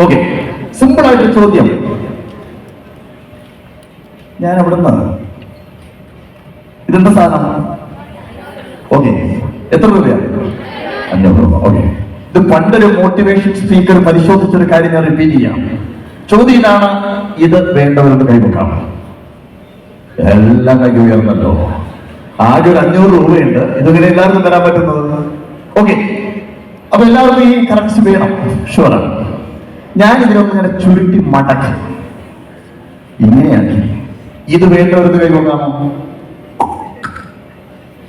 Okay. Simple ആയിട്ട് ചോദ്യം. ഞാൻ അവിടുന്ന് ഇതെന്താ സാധനം? ഓക്കെ. എത്ര രൂപയാണ് അഞ്ഞൂറ് രൂപ. ഓക്കെ. ഇത് പണ്ടൊരു മോട്ടിവേഷൻ സ്പീക്കർ പരിശോധിച്ചൊരു കാര്യം ഞാൻ റിപ്പീറ്റ് ചെയ്യാം. ചോദ്യം ഇതാണ് ഇത് വേണ്ടവരുടെ കൈവെക്കാം. എല്ലാം കൈ ഉയർന്നല്ലോ. ആകെ ഒരു അഞ്ഞൂറ് രൂപയുണ്ട്. ഇതിങ്ങനെ എല്ലാവർക്കും തരാൻ പറ്റുന്നത്? ഓക്കെ. അപ്പൊ എല്ലാവർക്കും ഈ കറക്റ്റ് വേണം. ഷുവറാണ് ഞാൻ ഇതിനൊക്കെ ഇങ്ങനെ ചുരുട്ടി മടക്കി. ഇങ്ങനെയാക്കി. ഇത് വേണ്ടവർക്ക് കൈവെക്കാമോ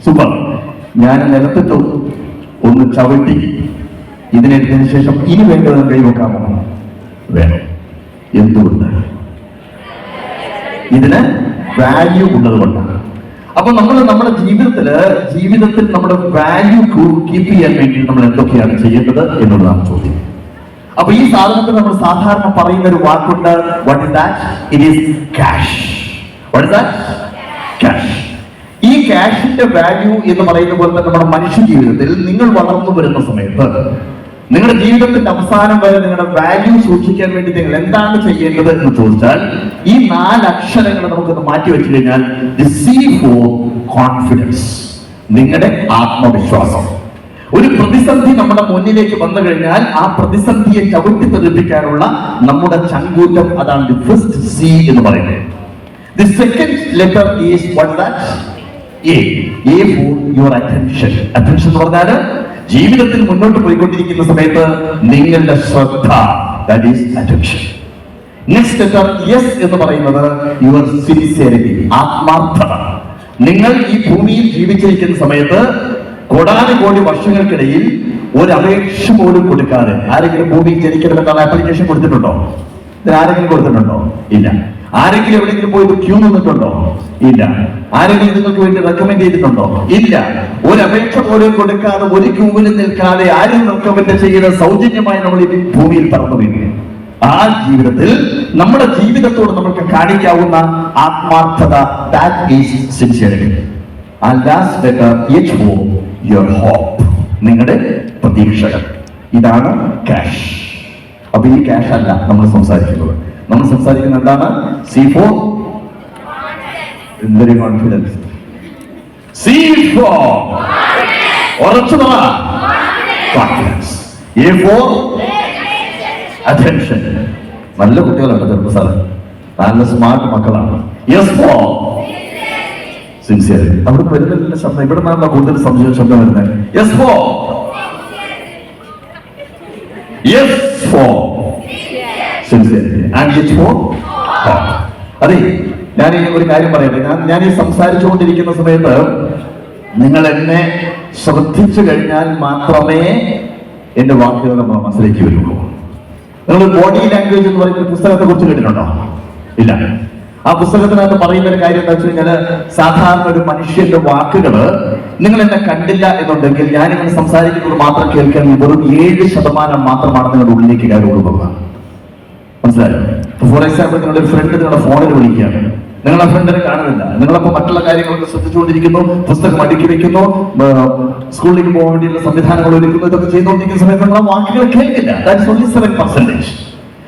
സൂപ്പർ. ഞാൻ നിലത്തിട്ടു. ഒന്ന് ചവിട്ടി. ഇതിനെടുത്തതിന് ശേഷം ഇനി വേണ്ടവരും കൈ നോക്കാമോ? വേണം. എന്തുകൊണ്ട്? ഇതിന് വാല്യൂ ഉള്ളത് കൊണ്ടാണ് അപ്പൊ നമ്മൾ നമ്മുടെ ജീവിതത്തിൽ ജീവിതത്തിൽ നമ്മുടെ വാല്യൂ കീപ്പ് ചെയ്യാൻ വേണ്ടി നമ്മൾ എന്തൊക്കെയാണ് ചെയ്യേണ്ടത് എന്നുള്ളതാണ് ചോദ്യം. അപ്പൊ ഈ സാധനത്തിൽ നമ്മൾ സാധാരണ പറയുന്ന ഒരു വാക്കുണ്ട് what is that it is cash what is that ഈ ക്യാഷിന്റെ വാല്യൂ എന്ന് പറയുന്ന പോലെ തന്നെ നമ്മുടെ മനുഷ്യ ജീവിതത്തിൽ നിങ്ങൾ വളർന്നു വരുന്ന സമയത്ത് നിങ്ങളുടെ ജീവിതത്തിന്റെ അവസാനം വരെ നിങ്ങളുടെ വാല്യൂ സൂക്ഷിക്കാൻ വേണ്ടി നിങ്ങൾ എന്താണ് ചെയ്യേണ്ടത് എന്ന് ചോദിച്ചാൽ ഈ നാല് അക്ഷരങ്ങൾ നമുക്കൊന്ന് മാറ്റി വെച്ചു കഴിഞ്ഞാൽ കോൺഫിഡൻസ് നിങ്ങളുടെ ആത്മവിശ്വാസം. ഒരു പ്രതിസന്ധി നമ്മുടെ മുന്നിലേക്ക് വന്നു കഴിഞ്ഞാൽ ആ പ്രതിസന്ധിയെ ചവിട്ടി തെറിപ്പിക്കാനുള്ള നമ്മുടെ ചങ്കൂറ്റം അതാണ് ദി ഫസ്റ്റ് സി എന്ന് പറയുന്നത്. The second letter is what that A A for your attention attention എന്ന് പറഞ്ഞാൽ ജീവിതത്തിൽ മുന്നോട്ട് പോയിക്കൊണ്ടിരിക്കുന്ന സമയത്ത് നിങ്ങളുടെ ശ്രദ്ധ. That is attention next letter S എന്ന് പറയുന്നത് യുവർ സിൻസിയറിറ്റി ആത്മാർത്ഥത. നിങ്ങൾ ഈ ഭൂമിയിൽ ജീവിച്ചിരിക്കുന്ന സമയത്ത് കോടാനുകോടി വർഷങ്ങൾക്കിടയിൽ ഒരു അപേക്ഷ പോലും കൊടുക്കാതെ ആരെങ്കിലും ഭൂമിയിൽ ജനിക്കണമെന്നുള്ള ആപ്ലിക്കേഷൻ കൊടുത്തിട്ടുണ്ടോ? ഇതിന് ആരെങ്കിലും കൊടുത്തിട്ടുണ്ടോ? ഇല്ല. ആരെങ്കിലും എവിടെയെങ്കിലും പോയി ക്യൂ നിന്നിട്ടുണ്ടോ? ഇല്ല. ആരെങ്കിലും നിങ്ങൾക്ക് വേണ്ടി റെക്കമെൻഡ് ചെയ്തിട്ടുണ്ടോ? ഇല്ല. ഒരു അപേക്ഷ പോലും കൊടുക്കാതെ ഒരു ക്യൂവിൽ നിൽക്കാതെ ആരും റെക്കമെൻഡ് ചെയ്യുന്ന സൗജന്യമായി നമ്മൾ ഈ ഭൂമിയിൽ പറന്നു വീഴുകയാണ് ആ ജീവിതത്തിൽ നമ്മുടെ ജീവിതത്തോട് നമുക്ക് കാണിക്കാവുന്ന ആത്മാർത്ഥത that is sincerity and last letter H for your hope നിങ്ങളുടെ പ്രതീക്ഷകൾ. ഇതാണ് ക്യാഷ് അപ്പൊ ഈ ക്യാഷ് അല്ല നമ്മൾ സംസാരിക്കുന്നത്. നമ്മൾ സംസാരിക്കുന്നത് എന്താണ്? C for very confidence C for ഉറച്ചു കോൺഫിഡൻസ് എ ഫോർ അറ്റൻഷൻ നല്ല കുട്ടികളുണ്ട് ചെറുപ്പ സാറ്. നല്ല സ്മാർട്ട് മക്കളാണ്. എസ് ഫോർ സിൻസിയർ അവിടെ വരുന്നില്ല ശബ്ദം ഇവിടെ നിന്നാണല്ലോ കൂടുതൽ സംശയം ശബ്ദം വരുന്നത്. S for S for sincerity and H for അതെ ഞാൻ ഒരു കാര്യം പറയട്ടെ. ഞാൻ ഞാൻ ഈ സംസാരിച്ചുകൊണ്ടിരിക്കുന്ന സമയത്ത് നിങ്ങൾ എന്നെ ശ്രദ്ധിച്ചു കഴിഞ്ഞാൽ മാത്രമേ എന്റെ വാക്കുകൾ നമ്മൾ മനസ്സിലേക്ക് വരുള്ളൂ. നിങ്ങൾ ബോഡി ലാംഗ്വേജ് എന്ന് പറയുന്ന പുസ്തകത്തെ കുറിച്ച് കേട്ടിട്ടുണ്ടോ? ഇല്ല. ആ പുസ്തകത്തിനകത്ത് പറയുന്ന ഒരു കാര്യം എന്താ വെച്ച് കഴിഞ്ഞാൽ സാധാരണ ഒരു മനുഷ്യന്റെ വാക്കുകൾ നിങ്ങൾ എന്നെ കണ്ടില്ല എന്നുണ്ടെങ്കിൽ ഞാനിങ്ങനെ സംസാരിക്കുന്നത് മാത്രം കേൾക്കാൻ വെറും ഏഴ് ശതമാനം മാത്രമാണ് നിങ്ങളുടെ ഉള്ളിലേക്ക് കയറി കൊടുക്കുക മനസ്സിലായോ ഫോർ എക്സാമ്പിൾ നിങ്ങളുടെ ഫ്രണ്ട് നിങ്ങളുടെ ഫോണിൽ വിളിക്കുകയാണ്. നിങ്ങളെ ഫ്രണ്ടിനെ കാണുന്നില്ല. നിങ്ങളപ്പോ മറ്റുള്ള കാര്യങ്ങളൊക്കെ ശ്രദ്ധിച്ചുകൊണ്ടിരിക്കുന്നു പുസ്തകം അടുക്കി വെക്കുന്നു സ്കൂളിലേക്ക് പോകാൻ വേണ്ടിയുള്ള സംവിധാനങ്ങൾ ഒരുക്കുന്നു ഇതൊക്കെ ചെയ്തുകൊണ്ടിരിക്കുന്ന സമയത്ത് നിങ്ങളെ വാക്കുകൾ കേൾക്കില്ല. ദാറ്റ്സ് ഓൺലി സെവൻ പെർസെന്റേജ്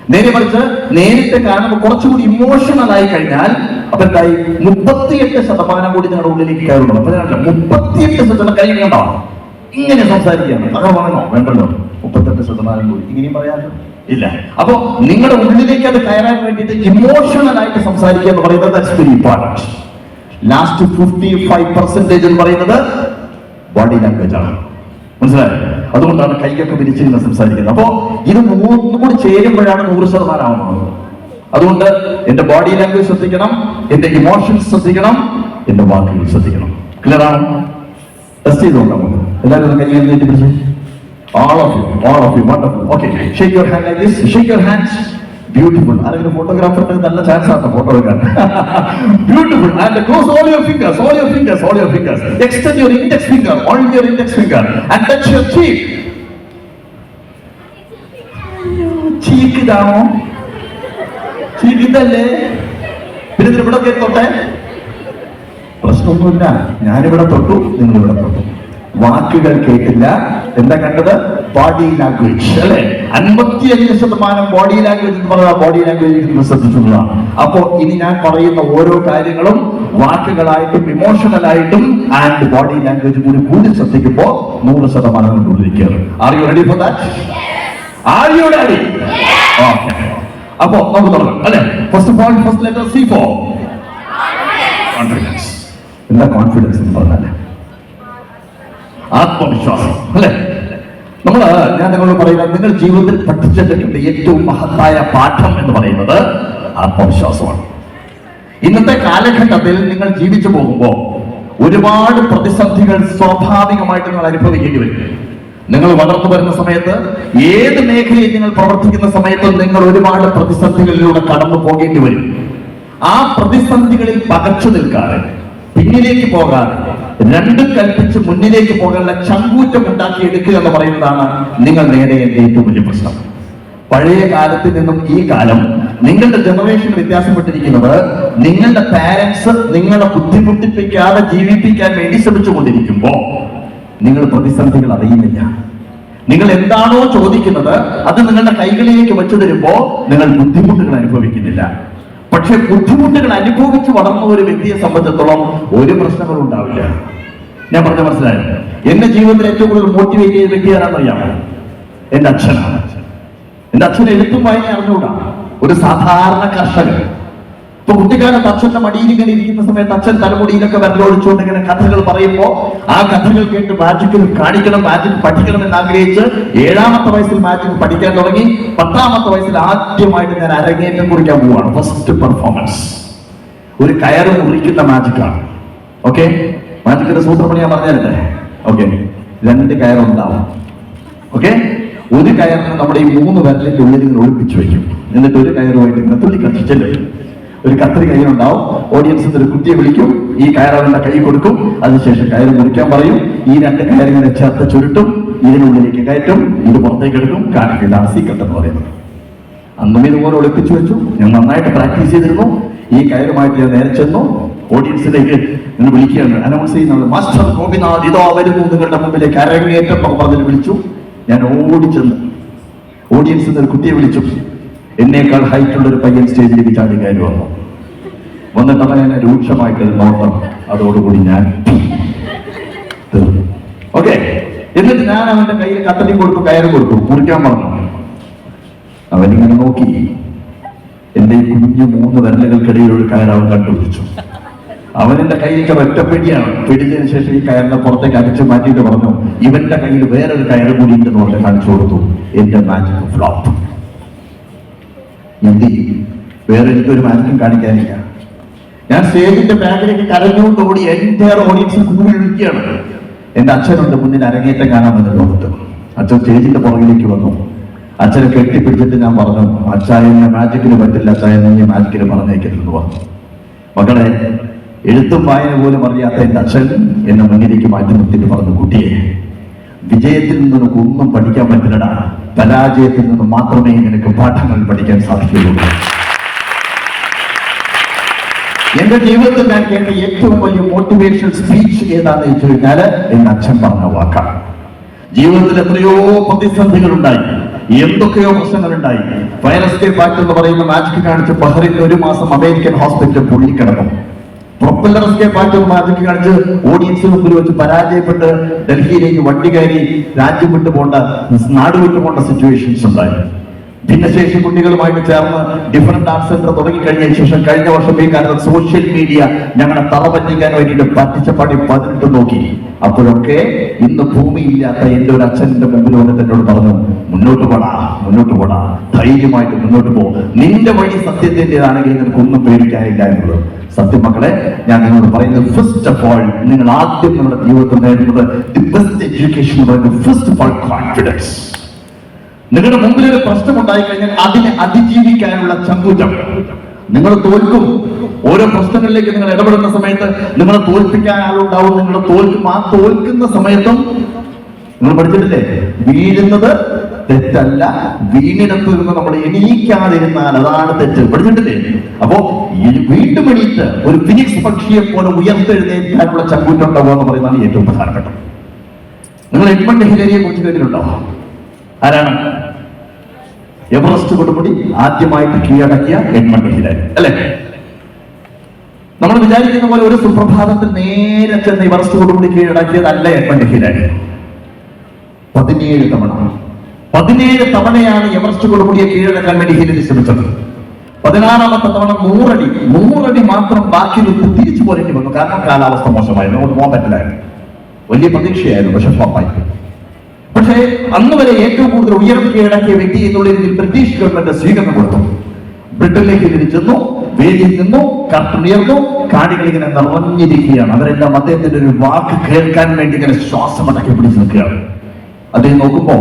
നേരെ മറിച്ച് നേരിട്ട് കാണുമ്പോൾ കുറച്ചുകൂടി ഇമോഷണൽ ആയി കഴിഞ്ഞാൽ അപ്പൊ എന്തായി മുപ്പത്തിയെട്ട് ശതമാനം കൂടി നിങ്ങളുടെ ഉള്ളിലേക്ക് കയറുള്ളൂ അപ്പൊ മുപ്പത്തിയെട്ട് ശതമാനം കൈ ഇങ്ങനെ സംസാരിക്കുകയാണ്. അങ്ങനെ പറയണോ വേണ്ടല്ലോ. മുപ്പത്തെട്ട് ശതമാനം കൂടി. ഇങ്ങനെയും പറയാമല്ലോ. ഇല്ല. അപ്പൊ നിങ്ങളുടെ ഉള്ളിലേക്ക് അത് കയറാൻ വേണ്ടിയിട്ട് ഇമോഷണൽ ആയിട്ട് സംസാരിക്കുക എന്ന് പറയുന്നത് very last fifty five percentage എന്ന് പറയുന്നത് ബോഡി ലാംഗ്വേജ് ആണ്. മനസ്സിലായോ? അതുകൊണ്ടാണ് കൈകൊക്കെ വിരിച്ചിരുന്ന് സംസാരിക്കുന്നത്. അപ്പോ ഇത് മൂന്നും കൂടി ചേരുമ്പോഴാണ് നൂറ് ശതമാനം ആവുന്നത്. അതുകൊണ്ട് എന്റെ ബോഡി ലാംഗ്വേജ് ശ്രദ്ധിക്കണം എന്റെ ഇമോഷൻസ് ശ്രദ്ധിക്കണം എന്റെ വാക്കുകൾ ശ്രദ്ധിക്കണം. ക്ലിയർ ആണ്? ടെസ്റ്റ് ചെയ്ത് നോക്കാം എല്ലാവരും കൈ നീട്ടി പിടിച്ച്. All of you all of you wonderful. Okay shake your hand like this. Shake your beautiful ആരെങ്കിലും ഫോട്ടോഗ്രാഫർ നല്ല ചാൻസ് ആണ് ഫോട്ടോ എടുക്കാൻ beautiful and close all your fingers all your fingers all your fingers extend your index finger on your index finger and touch your cheek cheek ഇതാണോ cheek ഇതല്ലേ പിന്നെ ഇതിൽ ഇവിടെ കയറി തൊട്ടെ പ്രശ്നമൊന്നുമില്ല ഞാനിവിടെ തൊട്ടു നിങ്ങൾ ഇവിടെ തൊട്ടു വാക്കുകൾ കേട്ടില്ല എന്താ കണ്ടത്? ബോഡി ലാംഗ്വേജ് അല്ലെ? അൻപത്തിയഞ്ച് ശതമാനം ബോഡി ലാംഗ്വേജ് എന്ന് പറഞ്ഞാൽ ബോഡി ലാംഗ്വേജ് ശ്രദ്ധിച്ചിട്ടുള്ളതാണ് അപ്പോ ഇനി ഞാൻ പറയുന്ന ഓരോ കാര്യങ്ങളും വാക്കുകളായിട്ടും ഇമോഷണലായിട്ടും ആൻഡ് ബോഡി ലാംഗ്വേജ് കൂടി കൂടി ശ്രദ്ധിക്കുമ്പോൾ നൂറ് ശതമാനം കൊണ്ടിരിക്കുകയാണ് are you ready for that are you ready okay അപ്പോ നമുക്ക് തുടങ്ങാം അല്ലെ? First of all first letter C for confidence എന്താ കോൺഫിഡൻസ് എന്ന് പറഞ്ഞാൽ? ആത്മവിശ്വാസം അല്ലെ? നമ്മൾ ഞാൻ നിങ്ങളോട് പറയുന്നത് നിങ്ങൾ ജീവിതത്തിൽ പഠിച്ചെടുക്കേണ്ട ഏറ്റവും മഹത്തായ പാഠം എന്ന് പറയുന്നത് ആത്മവിശ്വാസമാണ്. ഇന്നത്തെ കാലഘട്ടത്തിൽ നിങ്ങൾ ജീവിച്ചു പോകുമ്പോൾ ഒരുപാട് പ്രതിസന്ധികൾ സ്വാഭാവികമായിട്ട് നിങ്ങൾ അനുഭവിക്കേണ്ടി വരും. നിങ്ങൾ വളർന്നു വരുന്ന സമയത്ത് ഏത് മേഖലയിൽ നിങ്ങൾ പ്രവർത്തിക്കുന്ന സമയത്ത് നിങ്ങൾ ഒരുപാട് പ്രതിസന്ധികളിലൂടെ കടന്നു പോകേണ്ടി വരും. ആ പ്രതിസന്ധികളിൽ പകച്ചു നിൽക്കാതെ പിന്നിലേക്ക് പോകാതെ രണ്ടും കൽപ്പിച്ച് മുന്നിലേക്ക് പോകാനുള്ള ചങ്കൂറ്റം ഉണ്ടാക്കിയെടുക്കുക എന്ന് പറയുന്നതാണ് നിങ്ങൾ നേടേണ്ട ഏറ്റവും വലിയ പ്രശ്നം. പഴയ കാലത്ത് നിന്നും ഈ കാലം നിങ്ങളുടെ ജനറേഷൻ വ്യത്യാസപ്പെട്ടിരിക്കുന്നത് നിങ്ങളുടെ പാരൻസ് നിങ്ങളെ ബുദ്ധിമുട്ടിപ്പിക്കാതെ ജീവിപ്പിക്കാൻ വേണ്ടി ശ്രമിച്ചുകൊണ്ടിരിക്കുമ്പോ നിങ്ങൾ പ്രതിസന്ധികൾ അറിയുന്നില്ല. നിങ്ങൾ എന്താണോ ചോദിക്കുന്നത് അത് നിങ്ങളുടെ കൈകളിലേക്ക് വെച്ചു തരുമ്പോ നിങ്ങൾ ബുദ്ധിമുട്ടുകൾ അനുഭവിക്കുന്നില്ല. പക്ഷെ ബുദ്ധിമുട്ടുകൾ അനുഭവിച്ച് വളർന്ന ഒരു വ്യക്തിയെ സംബന്ധിച്ചിടത്തോളം ഒരു പ്രശ്നങ്ങളും ഉണ്ടാവില്ല. ഞാൻ പറഞ്ഞ മനസ്സിലായി? എന്റെ ജീവിതത്തിൽ ഏറ്റവും കൂടുതൽ മോട്ടിവേറ്റ് ചെയ്ത വ്യക്തി ആരാണെന്നറിയാമോ എന്റെ അച്ഛനാണ്. എന്റെ അച്ഛൻ എഴുത്തും വായന അറിഞ്ഞുകൂടാ? ഒരു സാധാരണ കർഷകൻ. ഇപ്പൊ കുട്ടിക്കാലത്ത് അച്ഛന്റെ മടിയിൽ ഇങ്ങനെ ഇരിക്കുന്ന സമയത്ത് അച്ഛൻ തലമുടിയിലൊക്കെ വെള്ളമൊഴിച്ചുകൊണ്ട് ഇങ്ങനെ കഥകൾ പറയുമ്പോൾ ആ കഥകൾ കേട്ട് മാജിക്കിൽ കാണിക്കണം മാജിക് പഠിക്കണം എന്ന് ആഗ്രഹിച്ച് ഏഴാമത്തെ വയസ്സിൽ മാജിക് പഠിക്കാൻ തുടങ്ങി. പത്താമത്തെ വയസ്സിൽ ആദ്യമായിട്ട് ഞാൻ അരങ്ങേറ്റം കുറിക്കാൻ പോവാണ്. ഫസ്റ്റ് പെർഫോമൻസ് ഒരു കയറ് മുറിക്കുന്ന മാജിക്കാണ് ഓക്കെ മാജിക്കിന്റെ സൂത്രപ്പണി ഞാൻ പറഞ്ഞതല്ലേ? ഓക്കെ രണ്ട് കയറുണ്ടാവും. ഓക്കെ ഒരു കയറിന് നമ്മുടെ ഈ മൂന്ന് വിരലിന്റെ ഉള്ളിൽ ഇങ്ങനെ ഒളിപ്പിച്ചു വെക്കും. എന്നിട്ട് ഒരു കയറുമായിട്ട് ഇങ്ങനെ തുള്ളി കളിച്ചില്ലേ ഒരു കത്രി കയ്യിലുണ്ടാവും. ഓഡിയൻസിൽ ഒരു കുട്ടിയെ വിളിക്കും. ഈ കയറവന്റെ കൈ കൊടുക്കും. അതിനുശേഷം കയറ് മുറിക്കാൻ പറയും. ഈ രണ്ട് കയറിങ്ങനെ ചേർത്ത് ചുരുട്ടും. ഇതിനുള്ളിലേക്ക് കയറ്റും. ഇത് പുറത്തേക്ക് എടുക്കും. കാണിക്കില്ല. സീക്രട്ട് എന്ന് പറയുന്നത്. അന്നും ഇതുപോലെ ഒളിപ്പിച്ചു വെച്ചു. ഞാൻ നന്നായിട്ട് പ്രാക്ടീസ് ചെയ്തിരുന്നു. ഈ കയറുമായിട്ട് ഞാൻ നേരെ ചെന്നു. ഓഡിയൻസിലേക്ക് നിന്ന് വിളിക്കുകയാണ്. അനൗൺസ് ചെയ്യുന്നത് മാസ്റ്റർ ഗോപിനാഥ് ഇതോ വരുന്നു. നിങ്ങളുടെ മുമ്പിലേക്ക് അരങ്ങേറ്റം പറഞ്ഞു വിളിച്ചു. ഞാൻ ഓടിച്ചെന്ന് ചെന്നു. ഓഡിയൻസിൽ നിന്ന് ഒരു കുട്ടിയെ വിളിച്ചു. എന്നേക്കാൾ ഹൈറ്റ് ഉള്ള ഒരു പയ്യൻ സ്റ്റേജിലേക്ക് ചാടി കയറി വന്നു. വന്നിട്ട് അവൻ എന്നെ രൂക്ഷമായിട്ട് നോട്ടം അതോടുകൂടി ഞാൻ ഓക്കെ എന്നിട്ട് ഞാൻ അവന്റെ കയ്യിൽ കത്തടി കൊടുത്തു കയറി കൊടുത്തു. മുറിക്കാൻ പറഞ്ഞു. അവനിങ്ങനെ നോക്കി. എന്റെ കുഞ്ഞു മൂന്ന് വിരലുകൾക്കിടയിൽ ഒരു കയർ അവൻ കണ്ടുപിടിച്ചു. അവൻ എന്റെ കയ്യിലേക്ക് ഒറ്റ പിടിയാണ്. പിടിച്ചതിന് ശേഷം ഈ കയറിനെ പുറത്തേക്ക് അടിച്ചു മാറ്റിയിട്ട് പറഞ്ഞു ഇവന്റെ കയ്യിൽ വേറൊരു കയർ കൂടി ഉണ്ടെന്ന് പറഞ്ഞ് കാണിച്ചു കൊടുത്തു. എന്റെ മാജിക് ഫ്ലോപ്പ് എന്ത് ചെയ്യും വേറെ എനിക്കൊരു മാറ്റം കാണിക്കാനില്ല. ഞാൻ സ്റ്റേജിന്റെ ബാക്കിലേക്ക് കരഞ്ഞുകൊണ്ട് ഓടി എന്റെ ഓഡിയൻസ് കൂടി എന്റെ അച്ഛനുണ്ട് മുന്നിൽ അരങ്ങേറ്റം കാണാൻ വന്ന ലോകത്ത് അച്ഛൻ സ്റ്റേജിന്റെ പുറകിലേക്ക് വന്നു. അച്ഛനെ കെട്ടിപ്പിടിച്ചിട്ട് ഞാൻ പറഞ്ഞു അച്ഛായനെ മാജിക്കിന് പറ്റില്ല അച്ഛായനെ നീ മാജിക്കിന് പറഞ്ഞേക്കരുതെന്ന് പറഞ്ഞു. മക്കളെ എഴുത്തും വായന പോലും അറിയാത്ത എന്റെ അച്ഛൻ എന്നെ മുന്നിലേക്ക് മാറ്റി നിർത്തിയിട്ട് പറഞ്ഞു കുട്ടിയെ വിജയത്തിൽ നിന്ന് നിനക്ക് ഒന്നും പഠിക്കാൻ പറ്റില്ലടാ. പരാജയത്തിൽ നിന്ന് മാത്രമേ നിനക്ക് പാഠങ്ങൾ പഠിക്കാൻ സാധിക്കുകയുള്ളൂ. എന്റെ ജീവിതത്തിൽ ഞാൻ കേട്ട ഏറ്റവും വലിയ മോട്ടിവേഷൻ സ്പീച്ച് ഏതാണെന്ന് വെച്ച് കഴിഞ്ഞാൽ എന്റെ അച്ഛൻ പറഞ്ഞ വാക്കാണ്. ജീവിതത്തിൽ എത്രയോ പ്രതിസന്ധികൾ ഉണ്ടായി എന്തൊക്കെയോ പ്രശ്നങ്ങൾ ഉണ്ടായി വൈറസ് കെ ആക്ട് എന്ന് പറയുന്ന മാജിക് കാണിച്ച് ബഹ്റിൻ ഒരു മാസം അമേരിക്കൻ ഹോസ്പിറ്റലിൽ പൊള്ളിക്കിടന്നു പ്രൊപ്പല്ലർ എസ്കേപ്പ് ആക്ട് മാജിക് കാണിച്ച് ഓഡിയൻസിന് മുമ്പിൽ വെച്ച് പരാജയപ്പെട്ട് ഡൽഹിയിലേക്ക് വണ്ടി കയറി രാജ്യം വിട്ടു പോകേണ്ട നാട് വിട്ടു പോകേണ്ട സിറ്റുവേഷൻസ് ഉണ്ടായി ഭിന്നശേഷി കുട്ടികളുമായിട്ട് ചേർന്ന് ഡിഫറെന്റ് ആർട്ട് സെന്റർ തുടങ്ങി കഴിഞ്ഞ ശേഷം കഴിഞ്ഞ വർഷം ഈ കാലത്ത് സോഷ്യൽ മീഡിയ ഞങ്ങളെ തറ പറ്റിക്കാൻ വേണ്ടിയിട്ട് പറ്റിച്ച പണി പതിനെട്ട് നോക്കി. അപ്പോഴൊക്കെ ഇന്ന് ഭൂമിയില്ലാത്ത എന്റെ ഒരു അച്ഛന്റെ മുമ്പിൽ വന്നിട്ട് എന്നോട് പറഞ്ഞു മുന്നോട്ട് പോടാ മുന്നോട്ട് പോടാ ധൈര്യമായിട്ട് മുന്നോട്ട് പോ. നിന്റെ വഴി സത്യത്തിന്റെതാണെങ്കിൽ നിനക്ക് ഒന്നും പേടിക്കാനില്ല എന്നുള്ളത്. സത്യം മക്കളെ ഞാൻ നിങ്ങളോട് പറയുന്നത് ഫസ്റ്റ് ഓഫ് ഓൾ നിങ്ങൾ ആദ്യം നിങ്ങളുടെ ജീവിതത്തിൽ നേടുന്നത് the best education first of all confidence നിങ്ങളുടെ മുമ്പിൽ ഒരു പ്രശ്നം ഉണ്ടായി കഴിഞ്ഞാൽ അതിനെ അതിജീവിക്കാനുള്ള ചങ്കൂറ്റം. നിങ്ങൾ തോൽക്കും. ഓരോ പ്രശ്നങ്ങളിലേക്ക് നിങ്ങൾ ഇടപെടുന്ന സമയത്ത് നിങ്ങളെ തോൽപ്പിക്കാൻ ആളുണ്ടാവും. നിങ്ങൾ തോൽക്കും. ആ തോൽക്കുന്ന സമയത്തും നിങ്ങൾ പഠിച്ചിട്ടില്ലേ? വീഴുന്നത് തെറ്റല്ല. വീണിടത്ത് നിന്ന് നമ്മൾ എണീക്കാതിരുന്നാൽ അതാണ് തെറ്റ്. പഠിച്ചിട്ടില്ലേ? അപ്പോ വീണ്ടും എണീറ്റ് ഒരു ഫിനിക്സ് പക്ഷിയെ പോലെ ഉയർത്തെഴുന്നേൽക്കാനുള്ള ചങ്കൂറ്റം ഉണ്ടാവുക എന്ന് പറയുന്നതാണ് ഏറ്റവും പ്രധാനപ്പെട്ടത്. നിങ്ങൾ എഡ്മണ്ട് ഹിലരിയെ കുറിച്ച് കേട്ടിട്ടുണ്ടോ? ആരാണ്? എവറസ്റ്റ് കൊടുമുടി ആദ്യമായിട്ട് കീഴടക്കിയ എഡ്മണ്ട് ഹിലാരി. അല്ലെ? നമ്മൾ വിചാരിക്കുന്ന പോലെ ഒരു സുപ്രഭാതത്തിൽ നേരെ ചെന്ന് എവറസ്റ്റ് കൊടുമുടി കീഴടക്കിയതല്ല എഡ്മണ്ട് ഹിലാരി. പതിനേഴ് തവണ. പതിനേഴ് തവണയാണ് എവറസ്റ്റ് കൊടുമുടിയെ കീഴടക്കാൻ വേണ്ടി ഹിലരി ശ്രമിച്ചത്. പതിനാറാമത്തെ തവണ നൂറടി. നൂറടി മാത്രം ബാക്കി വിട്ട് തിരിച്ചു പോരേണ്ടി വന്നു. കാരണം കാലാവസ്ഥ മോശമായിരുന്നു. അതുകൊണ്ട് പോകാൻ പറ്റില്ലായിരുന്നു. വലിയ പ്രതീക്ഷയായിരുന്നു. പക്ഷെ ഫ്ലോപ്പായി അന്ന് വരെ ഏറ്റവും കൂടുതൽ ഉയരം കീഴടക്കിയ വ്യക്തി എന്നുള്ള രീതിയിൽ ബ്രിട്ടീഷ് ഗവൺമെന്റ് സ്വീകരണം കൊടുത്തു. ബ്രിട്ടനിലേക്ക് ഇതിന് ചെന്നു വേദിയിൽ നിന്നു കട്ടുയർന്നു കാണികൾ ഇങ്ങനെ നിറഞ്ഞിരിക്കുകയാണ്. അവരെല്ലാം അദ്ദേഹത്തിന്റെ ഒരു വാക്ക് കേൾക്കാൻ വേണ്ടി ഇങ്ങനെ ശ്വാസം അടക്കി പിടിച്ചു നിൽക്കുകയാണ്. അദ്ദേഹം നോക്കുമ്പോ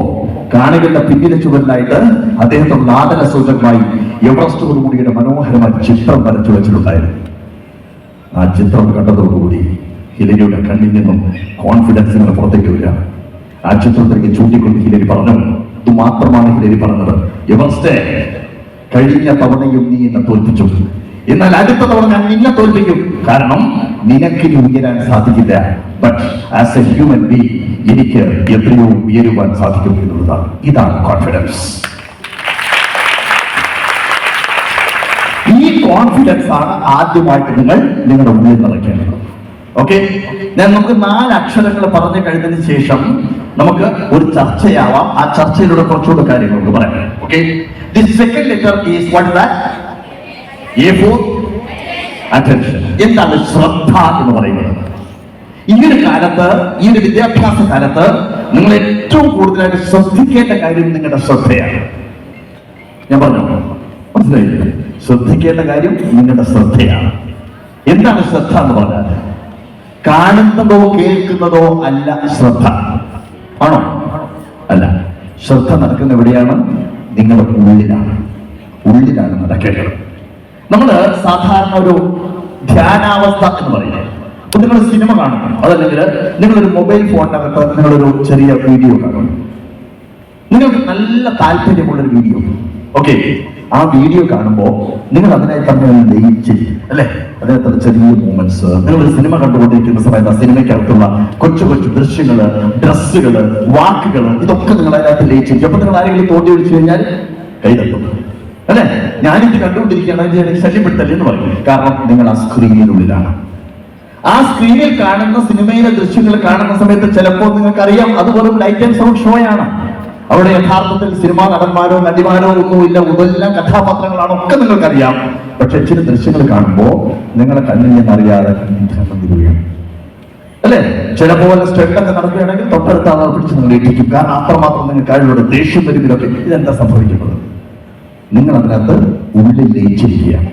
കാണികളുടെ പിന്നിലെ ചുവരിലായിട്ട് അദ്ദേഹത്തിന്റെ നാടന സൂചകമായി എവറസ്റ്റ് കൊടുമുടിയുടെ മനോഹരമായ ചിത്രം വരച്ചു വെച്ചിട്ടുണ്ടായിരുന്നു. ആ ചിത്രം കണ്ടതോടുകൂടി ഹിലരിയുടെ കണ്ണിൽ നിന്നും കോൺഫിഡൻസ് ഇങ്ങനെ പുറത്തേക്ക് വരിക ആ ചൂണ്ടിക്കൊണ്ട് ഹിലരി പറഞ്ഞു ഇത് മാത്രമാണ് ഹിലരി പറഞ്ഞത്. എവറസ്റ്റേ കഴിഞ്ഞ തവണയും നീ എന്നെ തോൽപ്പിച്ചു. എന്നാൽ അടുത്ത തവണ ഞാൻ നിന്നെ തോൽപ്പിക്കും. കാരണം നിനക്കിനി ഉയരാൻ സാധിക്കില്ല. But as a human be എനിക്ക് എത്രയോ ഉയരുവാൻ സാധിക്കും എന്നുള്ളതാണ്. ഇതാണ് കോൺഫിഡൻസ് ഈ കോൺഫിഡൻസ് ആണ് ആദ്യമായിട്ട് നിങ്ങൾ നിങ്ങളുടെ ഉള്ളിൽ നിറയ്ക്കേണ്ടത് ഓക്കെ ഞാൻ നമുക്ക് നാല് അക്ഷരങ്ങൾ പറഞ്ഞു കഴിഞ്ഞതിന് ശേഷം നമുക്ക് ഒരു ചർച്ചയാവാം. ആ ചർച്ചയിലൂടെ കുറച്ചുകൂടെ കാര്യങ്ങൾ നമുക്ക് പറയാം. Okay the second letter is what that A for attention എന്താണ് ശ്രദ്ധ എന്ന് പറയുന്നത്? ഈ ഒരു കാലത്ത് ഈ ഒരു വിദ്യാഭ്യാസ കാലത്ത് നിങ്ങൾ ഏറ്റവും കൂടുതലായിട്ട് ശ്രദ്ധിക്കേണ്ട കാര്യം നിങ്ങളുടെ ശ്രദ്ധയാണ്. ഞാൻ പറഞ്ഞു? മനസ്സിലായില്ലേ? ശ്രദ്ധിക്കേണ്ട കാര്യം നിങ്ങളുടെ ശ്രദ്ധയാണ്. എന്താണ് ശ്രദ്ധ എന്ന് പറഞ്ഞാൽ കാണുന്നതോ കേൾക്കുന്നതോ അല്ല ശ്രദ്ധ. ആണോ? അല്ല. ശ്രദ്ധ നടക്കുന്ന എവിടെയാണ്? നിങ്ങളുടെ ഉള്ളിലാണ്. ഉള്ളിലാണ് നടക്കേണ്ടത്. നമ്മൾ സാധാരണ ഒരു ധ്യാനാവസ്ഥ എന്ന് പറയുന്നത് അപ്പൊ നിങ്ങൾ സിനിമ കാണുന്നു അതല്ലെങ്കിൽ നിങ്ങളൊരു മൊബൈൽ ഫോണിനകത്ത് നിങ്ങളൊരു ചെറിയ വീഡിയോ കാണുന്നു നിങ്ങൾക്ക് നല്ല താല്പര്യമുള്ള ഒരു വീഡിയോ. ഓക്കെ. ആ വീഡിയോ കാണുമ്പോൾ നിങ്ങൾ അതിനെ തന്നെ ലയിച്ച് അല്ലെ? അതിനകത്ത് ചെറിയ മൂമെന്റ്സ് നിങ്ങൾ ഒരു സിനിമ കണ്ടുകൊണ്ടിരിക്കുന്ന സമയത്ത് ആ സിനിമയ്ക്കകത്തുള്ള കൊച്ചു കൊച്ചു ദൃശ്യങ്ങൾ ഡ്രസ്സുകൾ വാക്കുകൾ ഇതൊക്കെ നിങ്ങൾ അതിനകത്ത് ലയിച്ചിരിക്കും അപ്പൊ നിങ്ങൾ ആരെങ്കിലും തോണ്ടി വിളിച്ചു കഴിഞ്ഞാൽ കൈതട്ടും അല്ലെ? ഞാനിത് കണ്ടുകൊണ്ടിരിക്കുകയാണ് ഇത് എനിക്ക് ശല്യപ്പെടുത്തല്ലേ എന്ന് പറയും. കാരണം നിങ്ങൾ ആ സ്ക്രീനിനുള്ളിലാണ്. ആ സ്ക്രീനിൽ കാണുന്ന സിനിമയിലെ ദൃശ്യങ്ങൾ കാണുന്ന സമയത്ത് ചിലപ്പോൾ നിങ്ങൾക്ക് അറിയാം അത് വെറും ലൈറ്റ് ആൻഡ് സൗണ്ട് ഷോ ആണ്. അവിടെ യഥാർത്ഥത്തിൽ സിനിമാ നടന്മാരോ നടിമാരോ ഒന്നുമില്ല ഇതെല്ലാം കഥാപാത്രങ്ങളാണ് ഒക്കെ നിങ്ങൾക്കറിയാം. പക്ഷെ ചില ദൃശ്യങ്ങൾ കാണുമ്പോൾ നിങ്ങളെ കണ്ണിൽ നിന്ന് അറിയാതെ അല്ലെ? ചിലപ്പോൾ സ്റ്റെപ്പൊക്കെ നടക്കുകയാണെങ്കിൽ തൊട്ടടുത്ത ആളെ പിടിച്ച് നിങ്ങൾ ഏൽപ്പിക്കും. കാരണം അത്രമാത്രം നിങ്ങൾ കഴിവുണ്ട് ദേഷ്യം വരുമ്പോഴൊക്കെ ഇതെന്താ സംഭവിക്കുന്നത്? നിങ്ങൾ അതിനകത്ത് ഉള്ളിൽ ലയിച്ചിരിക്കുകയാണ്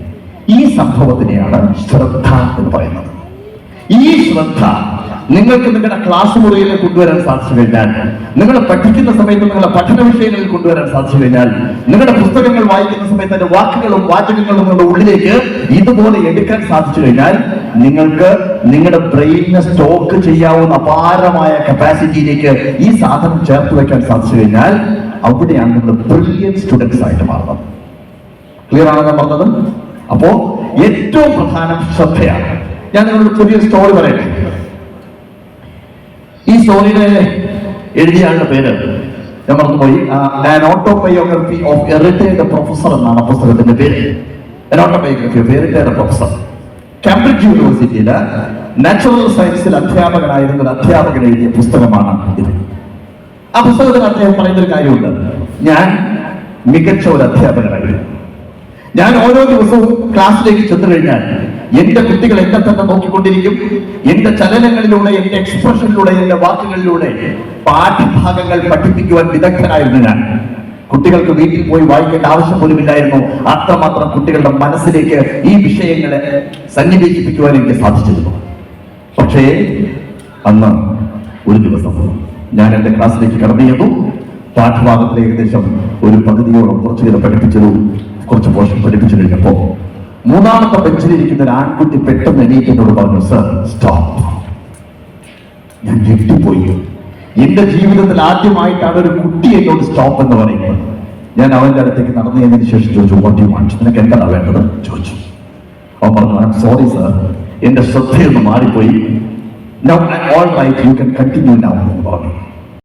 ഈ സംഭവത്തിനെയാണ് ശ്രദ്ധ എന്ന് പറയുന്നത്. ഈ ശ്രദ്ധ നിങ്ങൾക്ക് നിങ്ങളുടെ ക്ലാസ് മുറിയിൽ കൊണ്ടുവരാൻ സാധിച്ചു കഴിഞ്ഞാൽ നിങ്ങൾ പഠിക്കുന്ന സമയത്ത് നിങ്ങളുടെ പഠന വിഷയങ്ങളിൽ കൊണ്ടുവരാൻ സാധിച്ചു കഴിഞ്ഞാൽ നിങ്ങളുടെ പുസ്തകങ്ങൾ വായിക്കുന്ന സമയത്ത് അതിന്റെ വാക്കുകളും വാചകങ്ങളും നിങ്ങളുടെ ഉള്ളിലേക്ക് ഇതുപോലെ എടുക്കാൻ സാധിച്ചു കഴിഞ്ഞാൽ നിങ്ങൾക്ക് നിങ്ങളുടെ ബ്രെയിനിനെ സ്റ്റോക്ക് ചെയ്യാവുന്ന അപാരമായ കപ്പാസിറ്റിയിലേക്ക് ഈ സാധനം ചേർത്ത് വെക്കാൻ സാധിച്ചു കഴിഞ്ഞാൽ അവിടെയാണ് നിങ്ങൾ ബ്രില്യൻ സ്റ്റുഡൻസ് ആയിട്ട് മാറുന്നത്. ക്ലിയർ ആണോ ഞാൻ പറഞ്ഞത്? അപ്പോ ഏറ്റവും പ്രധാനം ശ്രദ്ധയാണ്. ഞാൻ നിങ്ങളുടെ പുതിയ സ്റ്റോറി പറയട്ടെ? സ്റ്റോറിയുടെ എഴുതിയ ആളുടെ പേര് ഞാൻ മറന്നുപോയി. An autobiography of a retired professor എന്നാണ് പുസ്തകത്തിന്റെ പേര്. Autobiography of a professor Cambridge യൂണിവേഴ്സിറ്റിയിലെ നാച്ചുറൽ സയൻസിൽ അധ്യാപകനായിരുന്ന ഒരു അധ്യാപകൻ എഴുതിയ പുസ്തകമാണ് ഇത്. ആ പുസ്തകത്തിൽ അദ്ദേഹം പറയുന്ന ഒരു കാര്യമുണ്ട്. ഞാൻ മികച്ച ഒരു അധ്യാപകനായിരുന്നു. ഞാൻ ഓരോ ദിവസവും ക്ലാസ്സിലേക്ക് ചെന്നു കഴിഞ്ഞാൽ എന്റെ കുട്ടികൾ എന്നെ തന്നെ നോക്കിക്കൊണ്ടിരിക്കും. എന്റെ ചലനങ്ങളിലൂടെ എന്റെ എക്സ്പ്രഷനിലൂടെ എന്റെ വാക്കുകളിലൂടെ പാഠഭാഗങ്ങൾ പഠിപ്പിക്കുവാൻ വിദഗ്ധനായിരുന്നു ഞാൻ. കുട്ടികൾക്ക് വീട്ടിൽ പോയി വായിക്കേണ്ട ആവശ്യം പോലുമില്ലായിരുന്നു അത്രമാത്രം കുട്ടികളുടെ മനസ്സിലേക്ക് ഈ വിഷയങ്ങളെ സന്നിവേശിപ്പിക്കുവാൻ എനിക്ക് സാധിച്ചിരുന്നു. പക്ഷേ അന്ന് ഒരു ദിവസം ഞാൻ എന്റെ ക്ലാസ്സിലേക്ക് കടന്നു ചെന്നു. പാഠഭാഗത്തിൽ ഏകദേശം ഒരു പകുതിയോളം കുറച്ചു നേരം പഠിപ്പിച്ചതും കുറച്ച് പോഷൻ പഠിപ്പിച്ചു കഴിഞ്ഞപ്പോ മൂന്നാമത്തെ ബെഞ്ചിലിരിക്കുന്ന ഒരു ആൺകുട്ടി പെട്ടെന്ന് എണീറ്റിനോട് പറഞ്ഞു സർ സ്റ്റോപ്പ് ഞാൻ ഞെട്ടിപ്പോയി. എന്റെ ജീവിതത്തിൽ ആദ്യമായിട്ടാണ് ഒരു കുട്ടി എന്നോട് സ്റ്റോപ്പ് എന്ന് പറയുന്നത്. ഞാൻ അവന്റെ അടുത്തേക്ക് നടന്നു എന്നതിന് ശേഷം ചോദിച്ചു വാട്ട് യു വാണ്ട് നിനക്ക് എന്താണ് വേണ്ടത്? ചോദിച്ചു. അവൻ പറഞ്ഞു സോറി സർ എന്റെ ശ്രദ്ധയൊന്ന് മാറിപ്പോയി. Now all right you can continue now എന്ന് പറഞ്ഞു.